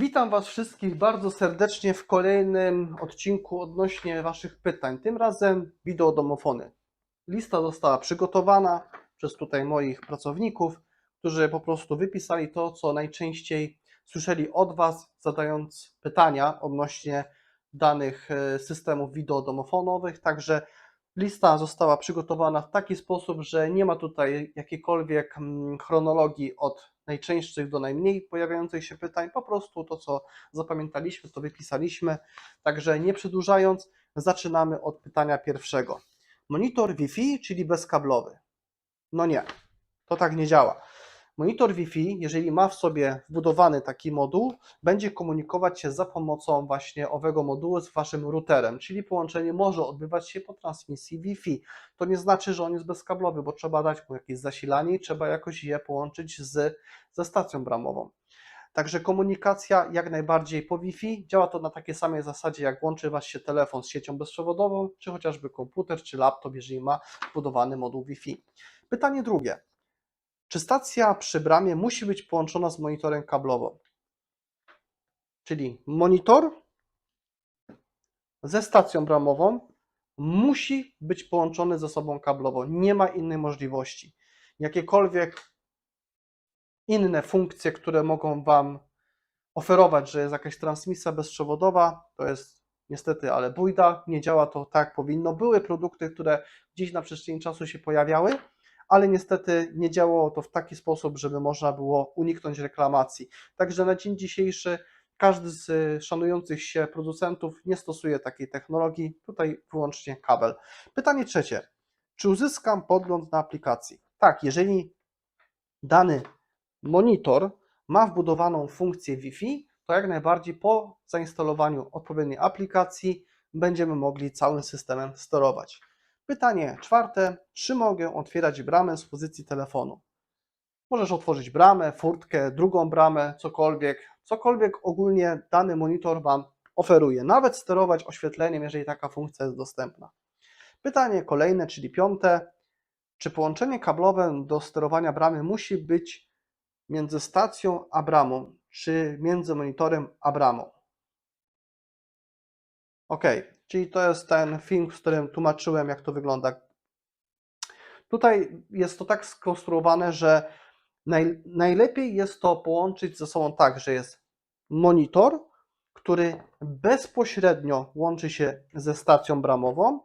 Witam Was wszystkich bardzo serdecznie w kolejnym odcinku odnośnie Waszych pytań. Tym razem wideodomofony. Lista została przygotowana przez tutaj moich pracowników, którzy po prostu wypisali to, co najczęściej słyszeli od Was, zadając pytania odnośnie danych e, systemów wideodomofonowych. Także lista została przygotowana w taki sposób, że nie ma tutaj jakiejkolwiek mm, chronologii od najczęstszych do najmniej pojawiających się pytań. Po prostu to, co zapamiętaliśmy, to wypisaliśmy. Także nie przedłużając, zaczynamy od pytania pierwszego. Monitor Wi-Fi, czyli bezkablowy? No nie, to tak nie działa. Monitor Wi-Fi, jeżeli ma w sobie wbudowany taki moduł, będzie komunikować się za pomocą właśnie owego modułu z waszym routerem, czyli połączenie może odbywać się po transmisji Wi-Fi. To nie znaczy, że on jest bezkablowy, bo trzeba dać mu jakieś zasilanie i trzeba jakoś je połączyć z, ze stacją bramową. Także komunikacja jak najbardziej po Wi-Fi. Działa to na takiej samej zasadzie, jak łączy Was się telefon z siecią bezprzewodową, czy chociażby komputer, czy laptop, jeżeli ma wbudowany moduł Wi-Fi. Pytanie drugie. Czy stacja przy bramie musi być połączona z monitorem kablowo? Czyli monitor ze stacją bramową musi być połączony ze sobą kablowo. Nie ma innej możliwości. Jakiekolwiek inne funkcje, które mogą Wam oferować, że jest jakaś transmisja bezprzewodowa, to jest niestety, ale bójda, nie działa to tak powinno. Były produkty, które gdzieś na przestrzeni czasu się pojawiały, ale niestety nie działało to w taki sposób, żeby można było uniknąć reklamacji. Także na dzień dzisiejszy każdy z y, szanujących się producentów nie stosuje takiej technologii, tutaj wyłącznie kabel. Pytanie trzecie. Czy uzyskam podgląd na aplikacji? Tak, jeżeli dany monitor ma wbudowaną funkcję Wi-Fi, to jak najbardziej po zainstalowaniu odpowiedniej aplikacji będziemy mogli całym systemem sterować. Pytanie czwarte. Czy mogę otwierać bramę z pozycji telefonu? Możesz otworzyć bramę, furtkę, drugą bramę, cokolwiek. Cokolwiek ogólnie dany monitor Wam oferuje. Nawet sterować oświetleniem, jeżeli taka funkcja jest dostępna. Pytanie kolejne, czyli piąte. Czy połączenie kablowe do sterowania bramy musi być między stacją a bramą, czy między monitorem a bramą? Ok, czyli to jest ten film, w którym tłumaczyłem, jak to wygląda. Tutaj jest to tak skonstruowane, że naj, najlepiej jest to połączyć ze sobą tak, że jest monitor, który bezpośrednio łączy się ze stacją bramową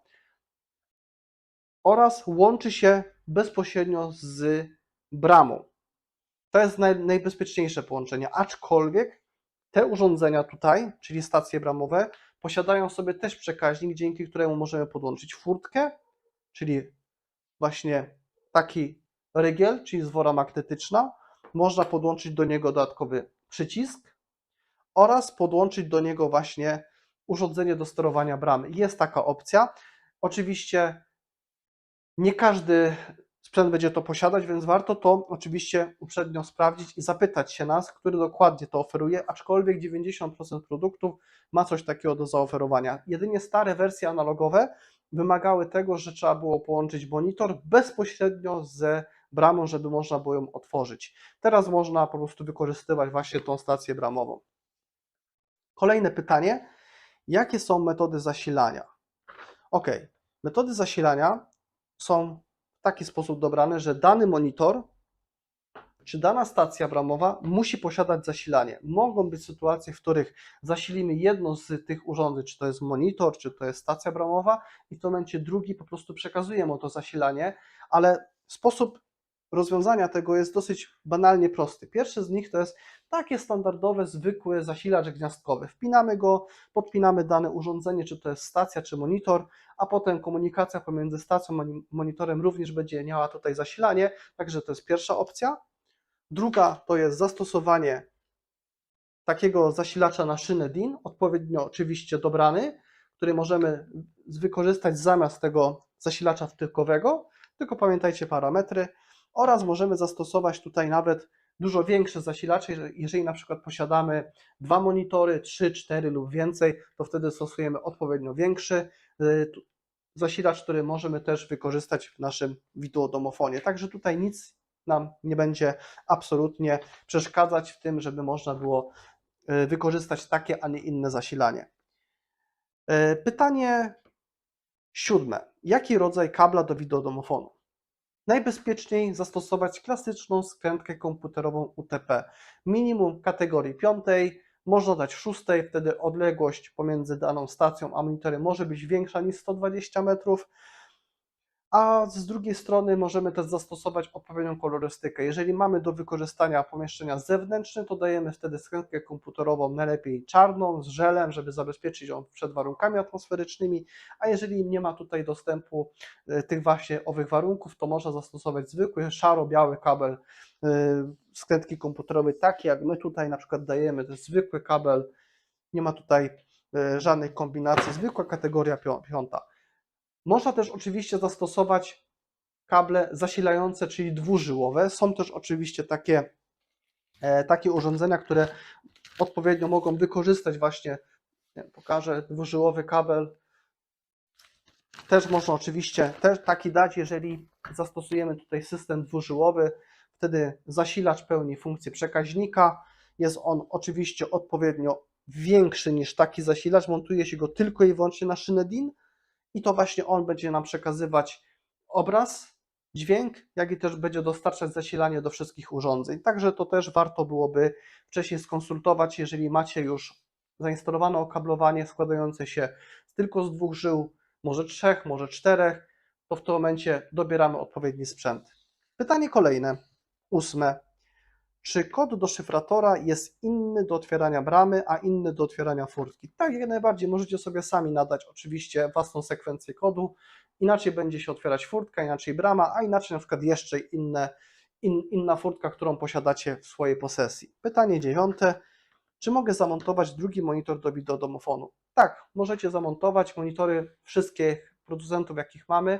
oraz łączy się bezpośrednio z bramą. To jest naj, najbezpieczniejsze połączenie, aczkolwiek te urządzenia tutaj, czyli stacje bramowe, posiadają sobie też przekaźnik, dzięki któremu możemy podłączyć furtkę, czyli właśnie taki rygiel, czyli zwora magnetyczna. Można podłączyć do niego dodatkowy przycisk oraz podłączyć do niego właśnie urządzenie do sterowania bramy. Jest taka opcja. Oczywiście nie każdy sprzęt będzie to posiadać, więc warto to oczywiście uprzednio sprawdzić i zapytać się nas, który dokładnie to oferuje, aczkolwiek 90% produktów ma coś takiego do zaoferowania. Jedynie stare wersje analogowe wymagały tego, że trzeba było połączyć monitor bezpośrednio z bramą, żeby można było ją otworzyć. Teraz można po prostu wykorzystywać właśnie tą stację bramową. Kolejne pytanie. Jakie są metody zasilania? Ok, metody zasilania są taki sposób dobrane, że dany monitor czy dana stacja bramowa musi posiadać zasilanie. Mogą być sytuacje, w których zasilimy jedno z tych urządzeń, czy to jest monitor, czy to jest stacja bramowa, i w tym momencie drugi po prostu przekazuje mu to zasilanie, ale sposób rozwiązania tego jest dosyć banalnie prosty. Pierwszy z nich to jest takie standardowe, zwykły zasilacz gniazdkowy. Wpinamy go, podpinamy dane urządzenie, czy to jest stacja, czy monitor, a potem komunikacja pomiędzy stacją a monitorem również będzie miała tutaj zasilanie, także to jest pierwsza opcja. Druga to jest zastosowanie takiego zasilacza na szynę DIN, odpowiednio oczywiście dobrany, który możemy wykorzystać zamiast tego zasilacza wtykowego, tylko pamiętajcie parametry, oraz możemy zastosować tutaj nawet dużo większe zasilacze, jeżeli na przykład posiadamy dwa monitory, trzy, cztery lub więcej, to wtedy stosujemy odpowiednio większy y, zasilacz, który możemy też wykorzystać w naszym wideodomofonie. Także tutaj nic nam nie będzie absolutnie przeszkadzać w tym, żeby można było e, wykorzystać takie, a nie inne zasilanie. E, Pytanie siódme. Jaki rodzaj kabla do wideodomofonu? Najbezpieczniej zastosować klasyczną skrętkę komputerową UTP. Minimum kategorii piątej, można dać szóstej, wtedy odległość pomiędzy daną stacją a monitorem może być większa niż 120 metrów. A z drugiej strony możemy też zastosować odpowiednią kolorystykę. Jeżeli mamy do wykorzystania pomieszczenia zewnętrzne, to dajemy wtedy skrętkę komputerową najlepiej czarną z żelem, żeby zabezpieczyć ją przed warunkami atmosferycznymi, a jeżeli nie ma tutaj dostępu e, tych właśnie owych warunków, to można zastosować zwykły szaro-biały kabel e, skrętki komputerowej, taki jak my tutaj na przykład dajemy, to jest zwykły kabel, nie ma tutaj e, żadnej kombinacji, zwykła kategoria pią- piąta. Można też oczywiście zastosować kable zasilające, czyli dwużyłowe. Są też oczywiście takie, e, takie urządzenia, które odpowiednio mogą wykorzystać właśnie, pokażę, dwużyłowy kabel. Też można oczywiście też taki dać, jeżeli zastosujemy tutaj system dwużyłowy, wtedy zasilacz pełni funkcję przekaźnika. Jest on oczywiście odpowiednio większy niż taki zasilacz, montuje się go tylko i wyłącznie na szynę DIN i to właśnie on będzie nam przekazywać obraz, dźwięk, jak i też będzie dostarczać zasilanie do wszystkich urządzeń. Także to też warto byłoby wcześniej skonsultować, jeżeli macie już zainstalowane okablowanie składające się tylko z dwóch żył, może trzech, może czterech, to w tym momencie dobieramy odpowiedni sprzęt. Pytanie kolejne, ósme. Czy kod do szyfratora jest inny do otwierania bramy, a inny do otwierania furtki? Tak, jak najbardziej. Możecie sobie sami nadać oczywiście własną sekwencję kodu. Inaczej będzie się otwierać furtka, inaczej brama, a inaczej na przykład jeszcze inne, in, inna furtka, którą posiadacie w swojej posesji. Pytanie dziewiąte. Czy mogę zamontować drugi monitor do wideodomofonu? Tak, możecie zamontować. Monitory wszystkich producentów, jakich mamy,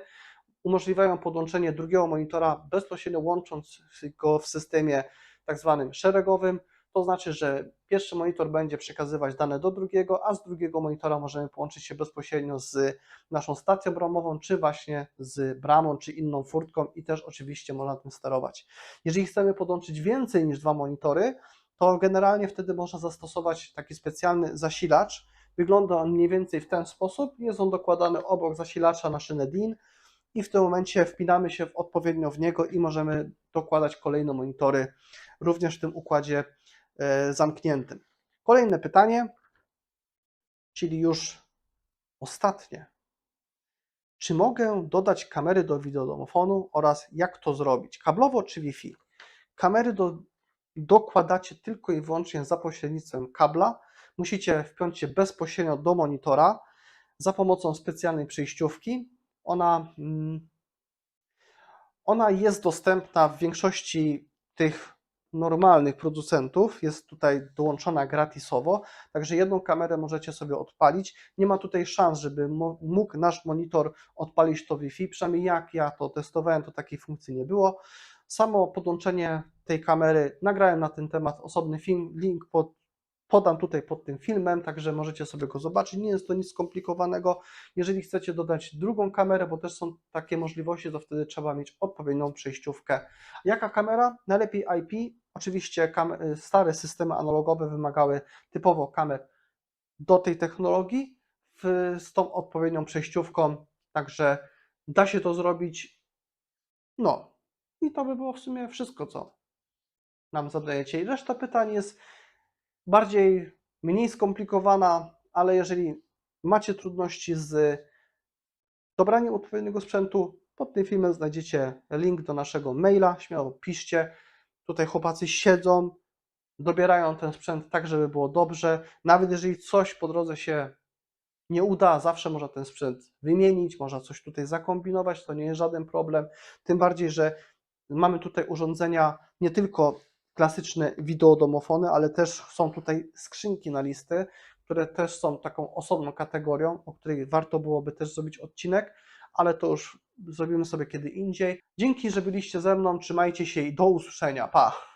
umożliwiają podłączenie drugiego monitora bezpośrednio łącząc go w systemie tak zwanym szeregowym. To znaczy, że pierwszy monitor będzie przekazywać dane do drugiego, a z drugiego monitora możemy połączyć się bezpośrednio z naszą stacją bramową, czy właśnie z bramą, czy inną furtką i też oczywiście można tym sterować. Jeżeli chcemy podłączyć więcej niż dwa monitory, to generalnie wtedy można zastosować taki specjalny zasilacz. Wygląda on mniej więcej w ten sposób. Jest on dokładany obok zasilacza na szynę DIN i w tym momencie wpinamy się w odpowiednio w niego i możemy dokładać kolejne monitory również w tym układzie e, zamkniętym. Kolejne pytanie, czyli już ostatnie. Czy mogę dodać kamery do wideodomofonu oraz jak to zrobić? Kablowo czy Wi-Fi? Kamery do, dokładacie tylko i wyłącznie za pośrednictwem kabla. Musicie wpiąć się bezpośrednio do monitora za pomocą specjalnej przejściówki. Ona, mm, ona jest dostępna w większości tych normalnych producentów, jest tutaj dołączona gratisowo, także jedną kamerę możecie sobie odpalić. Nie ma tutaj szans, żeby mógł nasz monitor odpalić to Wi-Fi, przynajmniej jak ja to testowałem, to takiej funkcji nie było. Samo podłączenie tej kamery, nagrałem na ten temat osobny film, link pod, podam tutaj pod tym filmem, także możecie sobie go zobaczyć. Nie jest to nic skomplikowanego. Jeżeli chcecie dodać drugą kamerę, bo też są takie możliwości, to wtedy trzeba mieć odpowiednią przejściówkę. Jaka kamera? Najlepiej IP. Oczywiście stare systemy analogowe wymagały typowo kamer do tej technologii w, z tą odpowiednią przejściówką, także da się to zrobić. No i to by było w sumie wszystko, co nam zadajecie. I reszta pytań jest bardziej, mniej skomplikowana, ale jeżeli macie trudności z dobraniem odpowiedniego sprzętu, pod tym filmem znajdziecie link do naszego maila, śmiało piszcie. Tutaj chłopacy siedzą, dobierają ten sprzęt tak, żeby było dobrze. Nawet jeżeli coś po drodze się nie uda, zawsze można ten sprzęt wymienić, można coś tutaj zakombinować, to nie jest żaden problem. Tym bardziej, że mamy tutaj urządzenia nie tylko klasyczne wideodomofony, ale też są tutaj skrzynki na listy, które też są taką osobną kategorią, o której warto byłoby też zrobić odcinek, ale to już zrobimy sobie kiedy indziej. Dzięki, że byliście ze mną, trzymajcie się i do usłyszenia. Pa!